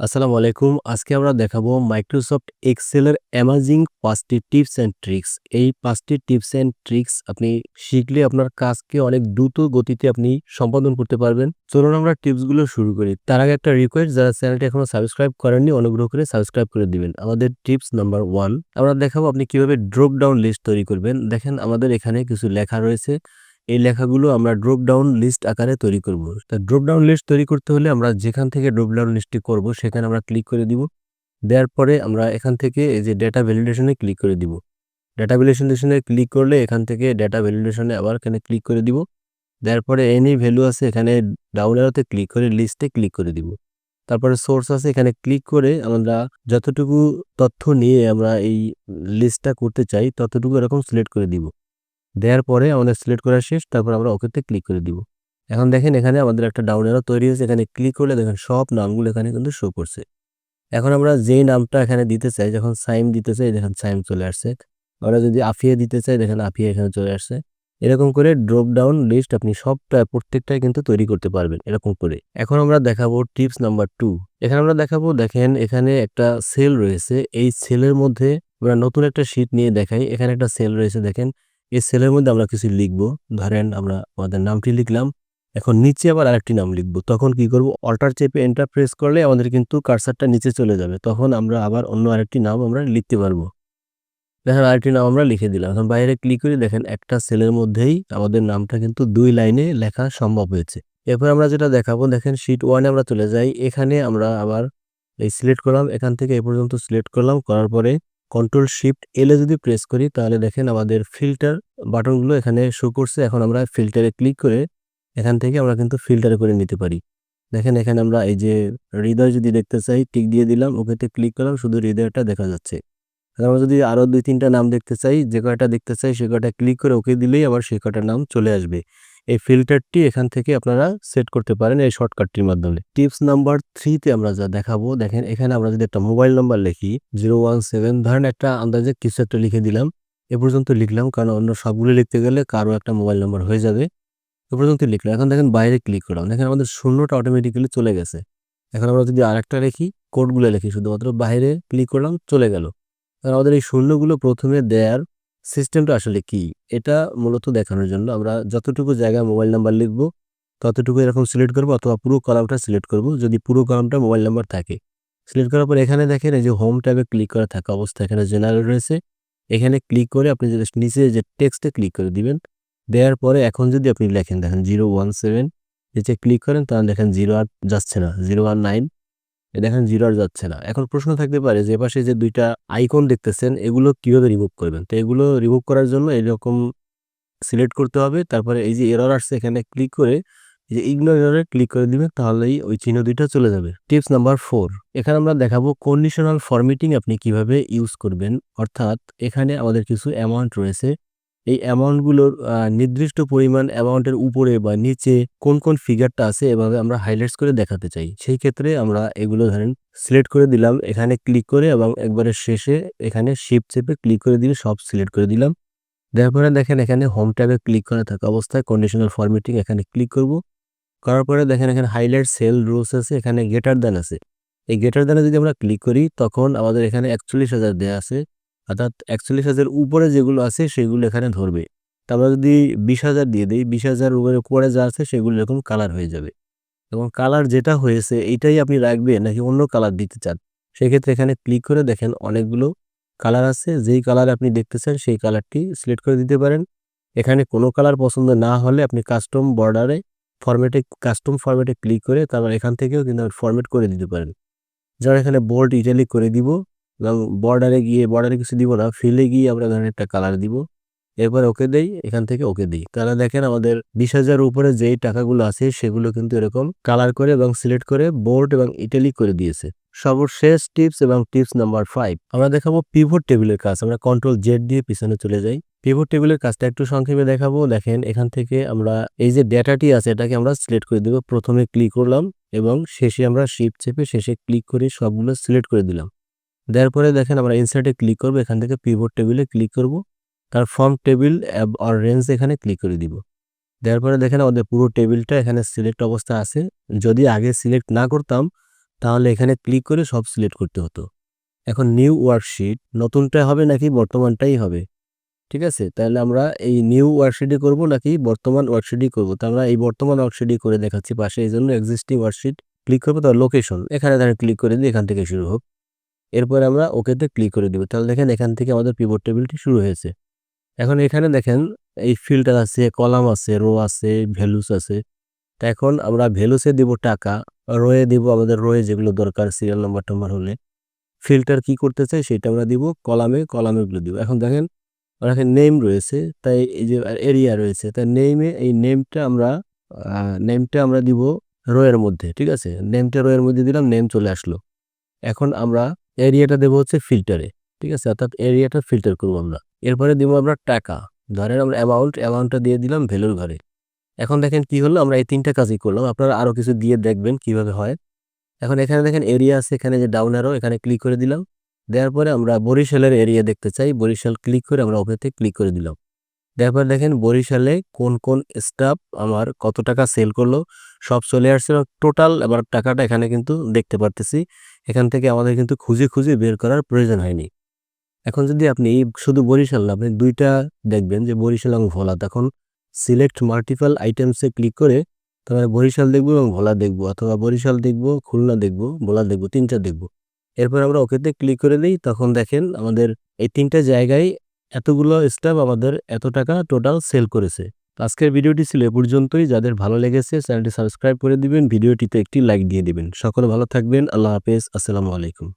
আসসালামু আলাইকুম। আজকে আমরা দেখাবো মাইক্রোসফট এক্সেলের অ্যামাজিং পাঁচটি টিপস অ্যান্ড ট্রিক্স। এই পাঁচটি টিপস অ্যান্ড ট্রিক্স আপনি শিখলে আপনার কাজকে অনেক দ্রুত গতিতে আপনি সম্পাদন করতে পারবেন। চলুন আমরা টিপসগুলো শুরু করি। তার আগে একটা রিকোয়েস্ট যারা চ্যানেলটি এখনও সাবস্ক্রাইব করেননি, অনুগ্রহ করে সাবস্ক্রাইব করে দিবেন। আমাদের টিপস নাম্বার ওয়ান আমরা দেখাবো আপনি কীভাবে ড্রপ ডাউন লিস্ট তৈরি করবেন। দেখেন আমাদের এখানে কিছু লেখা রয়েছে। এই লেখাগুলো আমরা ড্রপ ডাউন লিস্ট আকারে তৈরি করব। তা ড্রপ ডাউন লিস্ট তৈরি করতে হলে আমরা যেখান থেকে ড্রপ ডাউন লিস্টটি করব, সেখানে আমরা ক্লিক করে দিব। দেওয়ার পরে আমরা এখান থেকে এই যে ডেটা ভ্যালিডেশনে ক্লিক করে দিব। ডেটা ভ্যালিডেশনে ক্লিক করলে এখান থেকে ডেটা ভ্যালিডেশনে আবার এখানে ক্লিক করে দিব। দেওয়ার পরে এনি ভ্যালু আছে এখানে ডাউন অ্যারোতে ক্লিক করে লিস্টে ক্লিক করে দিব। তারপরে সোর্স আছে এখানে ক্লিক করে আমরা যতটুকু তথ্য নিয়ে আমরা এই লিস্টটা করতে চাই, ততটুকু এরকম সিলেক্ট করে দিব। দেওয়ার পরে আমাদের সিলেক্ট করা শেষ, তারপর আমরা ওকেতে ক্লিক করে দিব। এখন দেখেন এখানে আমাদের একটা ডাউন অ্যারো তৈরি হয়েছে, এখানে ক্লিক করলে দেখেন সব নামগুলো এখানে কিন্তু শো করছে। এখন আমরা যেই নামটা এখানে দিতে চাই, যখন সাইম দিতে চাই, দেখেন সাইম চলে আসছে। আমরা যদি আফিয়া দিতে চাই, দেখেন আফিয়া এখানে চলে আসছে। এরকম করে ড্রপ ডাউন লিস্ট আপনি সবটা, প্রত্যেকটাই কিন্তু তৈরি করতে পারবেন, এরকম করে। এখন আমরা দেখাবো টিপস নাম্বার টু এখানে আমরা দেখাবো, দেখেন এখানে একটা সেল রয়েছে। এই সেলের মধ্যে আমরা নতুন একটা শীট নিয়ে দেখাই। এখানে একটা সেল রয়েছে, দেখেন। এই সেলের মধ্যে আমরা কিছু লিখব। ধরেন আমরা আমাদের নামটি লিখলাম। এখন নিচে আবার আরেকটি নাম লিখব। তখন কি করব অল্টার চেপে এন্টার প্রেস করলে আমাদের কিন্তু কার্সারটা নিচে চলে যাবে। তখন আমরা আবার অন্য আরেকটি নাম আমরা লিখতে পারব। দেখেন আরেকটি নাম আমরা লিখে দিলাম। এখন বাইরে ক্লিক করে দেখেন একটা সেলের মধ্যেই আমাদের নামটা কিন্তু দুই লাইনে লেখা সম্ভব হয়েছে। এরপর আমরা যেটা দেখাবো, দেখেন শীট 1 এ আমরা চলে যাই। এখানে আমরা আবার এই সিলেক্ট করলাম। এখান থেকে এ পর্যন্ত সিলেক্ট করলাম। করার পরে কন্ট্রোল শিফট এলে যদি প্রেস করি, তাহলে দেখেন আমাদের ফিল্টার বাটনগুলো এখানে শো করছে। এখন আমরা ফিল্টারে ক্লিক করে এখান থেকে আমরা কিন্তু ফিল্টার করে নিতে পারি। দেখেন এখানে আমরা এই যে হৃদয় যদি দেখতে চাই টিক দিয়ে দিলাম। ওকেতে ক্লিক করলাম, শুধু হৃদয়টা দেখা যাচ্ছে। আমরা যদি আরও দুই তিনটা নাম দেখতে চাই, যে কয়টা দেখতে চাই, সে কয়টা ক্লিক করে ওকে দিলেই আবার সে কয়টার নাম চলে আসবে। এই ফিল্টারটি এখান থেকে আপনারা সেট করতে পারেন এই শর্টকাটটির মাধ্যমে। টিপস নাম্বার 3 তে আমরা যা দেখাবো, দেখেন এখানে আমরা যদি একটা মোবাইল নাম্বার লিখি 017 ধরেন একটা আন্দাজে কিছু একটা লিখে দিলাম। এ পর্যন্ত লিখলাম, কারণ অন্য সবগুলো লিখতে গেলে কারও একটা মোবাইল নাম্বার হয়ে যাবে। এ পর্যন্ত লিখলাম। এখন দেখেন বাইরে ক্লিক করলাম। দেখেন আমাদের শূন্যটা অটোমেটিক্যালি চলে গেছে। এখন আমরা যদি আরেকটা লিখি কোডগুলো লিখি, শুধুমাত্র বাইরে ক্লিক করলাম, চলে গেল। আমাদের এই শূন্যগুলো প্রথমে দেয়ার সিস্টেমটা আসলে কি? এটা মূলত দেখানোর জন্য আমরা যতটুকু জায়গায় মোবাইল নাম্বার লিখব ততটুকু এরকম সিলেক্ট করব অথবা পুরো কলামটা সিলেক্ট করব যদি পুরো কলামটা মোবাইল নাম্বার থাকে। সিলেক্ট করার পর এখানে দেখেন এই যে হোম ট্যাবে ক্লিক করা থাকা অবস্থা এখানে জেনারেল রয়েছে। এখানে ক্লিক করে আপনি জাস্ট নিচে যে টেক্সটে ক্লিক করে দিবেন। দেওয়ার পরে এখন যদি আপনি লেখেন দেখেন 017 নিচে ক্লিক করেন তাহলে দেখেন জিরো আর যাচ্ছে না। 019 এ দেখেন 0 আর যাচ্ছে না। এখন প্রশ্ন থাকতে পারে যে পাশে যে দুইটা আইকন দেখতেছেন, এগুলো কীভাবে রিমুভ করবেন? তো এগুলো রিমুভ করার জন্য এরকম সিলেক্ট করতে হবে। তারপরে এই যে এরর আসছে এখানে ক্লিক করে যে ইগনোর এররে ক্লিক করে দিবেন, তাহলেই ওই চিহ্ন ২ টা চলে যাবে। টিপস নাম্বার ফোর এখানে আমরা দেখাবো কন্ডিশনাল ফরম্যাটিং আপনি কীভাবে ইউজ করবেন। অর্থাৎ এখানে আমাদের কিছু অ্যামাউন্ট রয়েছে। এই অ্যামাউন্টগুলোর নির্দিষ্ট পরিমাণ অ্যামাউন্টের উপরে বা নিচে কোন, কোন ফিগারটা আছে এভাবে আমরা হাইলাইটস করে দেখাতে চাই। সেই ক্ষেত্রে আমরা এগুলো ধরেন সিলেক্ট করে দিলাম। এখানে ক্লিক করে এবং একবারে শেষে এখানে শিফট চেপে ক্লিক করে দিয়ে সব সিলেক্ট করে দিলাম। দেওয়ার পরে দেখেন এখানে হোম ট্যাবে ক্লিক করা থাকা অবস্থায় কন্ডিশনাল ফরম্যাটিং এখানে ক্লিক করব। করার পরে দেখেন এখানে হাইলাইট সেল রুলস আছে এখানে গেটার দ্যান আছে। এই গেটার দ্যান এ যদি আমরা ক্লিক করি তখন আমাদের এখানে একচল্লিশ হাজার দেওয়া আছে। অর্থাৎ একচল্লিশ হাজার উপরে যেগুলো আছে সেগুলো এখানে ধরবে। তো আমরা যদি ২০,০০০ দিয়ে দেই ২০,০০০ এর উপরে যা আছে সেগুলো এরকম কালার হয়ে যাবে। এবং কালার যেটা হয়েছে এইটাই আপনি রাখবেন নাকি অন্য কালার দিতে চান? সেক্ষেত্রে এখানে ক্লিক করে দেখেন অনেকগুলো কালার আছে। যেই কালার আপনি দেখতে চান সেই কালারটি সিলেক্ট করে দিতে পারেন। এখানে কোনো কালার পছন্দ না হলে আপনি কাস্টম বর্ডারে ফরম্যাটে কাস্টম ফরম্যাটে ক্লিক করে তারপর এখান থেকেও কিন্তু ফরম্যাট করে দিতে পারেন। যারা এখানে বোল্ড ইটালিক করে দিব বর্ডারে গিয়ে বর্ডারে কিছু দিব না। ফিল গিয়ে আমরা ধরেন একটা কালার দিব। এরপরে ওকে দেই। এখান থেকে ওকে দিই তাহলে দেখেন আমাদের ২০,০০০ উপরে যেই টাকাগুলো আছে সেগুলো কিন্তু এরকম কালার করে এবং সিলেক্ট করে বোর্ড এবং ইটালি করে দিয়েছে। সর্বশেষ টিপস এবং টিপস নাম্বার ফাইভ আমরা দেখাবো পিভট টেবিলের কাজ। আমরা কন্ট্রোল জেড দিয়ে পিছনে চলে যাই। পিভট টেবিলের কাজটা একটু সংক্ষেপে দেখাবো। দেখেন এখান থেকে আমরা এই যে ডেটাটি আছে এটাকে আমরা সিলেক্ট করে দিব। প্রথমে ক্লিক করলাম এবং শেষে আমরা শিফট চেপে শেষে ক্লিক করে সবগুলো সিলেক্ট করে দিলাম। দেওয়ার পরে দেখেন আমরা ইনসার্ট ক্লিক করব। এখান থেকে পিভট টেবিলে ক্লিক করব। তার ফর্ম টেবিল অর রেঞ্জ এখানে ক্লিক করে দিব। দেওয়ার পরে দেখেন আমাদের পুরো টেবিলটা এখানে সিলেক্ট অবস্থা আছে। যদি আগে সিলেক্ট না করতাম, তাহলে এখানে ক্লিক করে সব সিলেক্ট করতে হতো এখন নিউ ওয়ার্কশিট নতুনটা হবে নাকি বর্তমানটাই হবে ঠিক আছে তাহলে আমরা এই নিউ ওয়ার্কশিটে করব নাকি বর্তমান ওয়ার্কশিটই করব তো আমরা এই বর্তমান ওয়ার্কশিটই করে দেখাচ্ছি পাশে, এই জন্য এক্সিস্টিং ওয়ার্কশিট ক্লিক করব, তার লোকেশন এখানে ধরেন ক্লিক করে দিই এখান থেকে শুরু হোক এরপর আমরা ওকেতে ক্লিক করে দিব। তাহলে দেখেন এখান থেকে আমাদের পিভট টেবিলটি শুরু হয়েছে। এখন এখানে দেখেন এই ফিল্টার আছে কলাম আছে রো আছে ভ্যালুস আছে। তা এখন আমরা ভ্যালুসে দিব টাকা রোয়ে দিব আমাদের রোয়ে যেগুলো দরকার সিরিয়াল নাম্বার টাম্বার হলে। ফিল্টার কি করতে চাই সেটা আমরা দিব কলামে কলামেগুলো দিব। এখন দেখেন আমার এখানে নেম রয়েছে, তাই এই যে এরিয়া রয়েছে, তাই নেমে এই নেমটা আমরা নেমটা আমরা দিব রোয়ের মধ্যে, ঠিক আছে? নেমটা রোয়ের মধ্যে দিলাম নেম চলে আসলো। এখন আমরা এরিয়াটা দেবো হচ্ছে ফিল্টারে ঠিক আছে? অর্থাৎ এরিয়াটা ফিল্টার করব আমরা। এরপরে দেবো আমরা টাকা। ধরেন আমরা অ্যামাউন্ট অ্যামাউন্টটা দিয়ে দিলাম ভ্যালুর ঘরে। এখন দেখেন কি হলো? আমরা এই তিনটা কাজই করলাম। আপনারা আরও কিছু দিয়ে দেখবেন কীভাবে হয়। এখন এখানে দেখেন এরিয়া আছে, এখানে যে ডাউন অ্যারো এখানে ক্লিক করে দিলাম। দেওয়ার পরে আমরা বরিশালের এরিয়া দেখতে চাই। বরিশাল ক্লিক করে আমরা ওপেতে ক্লিক করে দিলাম। দেওয়ার পরে দেখেন বরিশালে কোন কোন স্টাফ আমার কত টাকা সেল করল, সব চলে আসছে টোটাল এবার টাকাটা এখানে কিন্তু দেখতে পারতেছি। এখান থেকে আমাদের কিন্তু খুঁজে খুঁজে বের করার প্রয়োজন হয়নি। এখন যদি আপনি শুধু বরিশাল না, আপনি দুইটা দেখবেন যে বরিশাল এবং ভোলা। তখন সিলেক্ট মাল্টিপল আইটেমসে ক্লিক করে তাহলে বরিশাল দেখব এবং ভোলা দেখব, অথবা বরিশাল দেখব, খুলনা দেখব, ভোলা দেখব, তিনটা দেখব। এরপর আমরা ওকেতে ক্লিক করে দিই, তখন দেখেন আমাদের এই তিনটা জায়গায় এতগুলো স্টাফ আমাদের এত টাকা টোটাল সেল করেছে। আজকের ভিডিওটি ছিল এ পর্যন্তই। যাদের ভালো লেগেছে চ্যানেলটি সাবস্ক্রাইব করে দিবেন। ভিডিওটিতে একটি লাইক দিয়ে দিবেন। সকলে ভালো থাকবেন। আল্লাহ হাফেজ। আসসালামু আলাইকুম।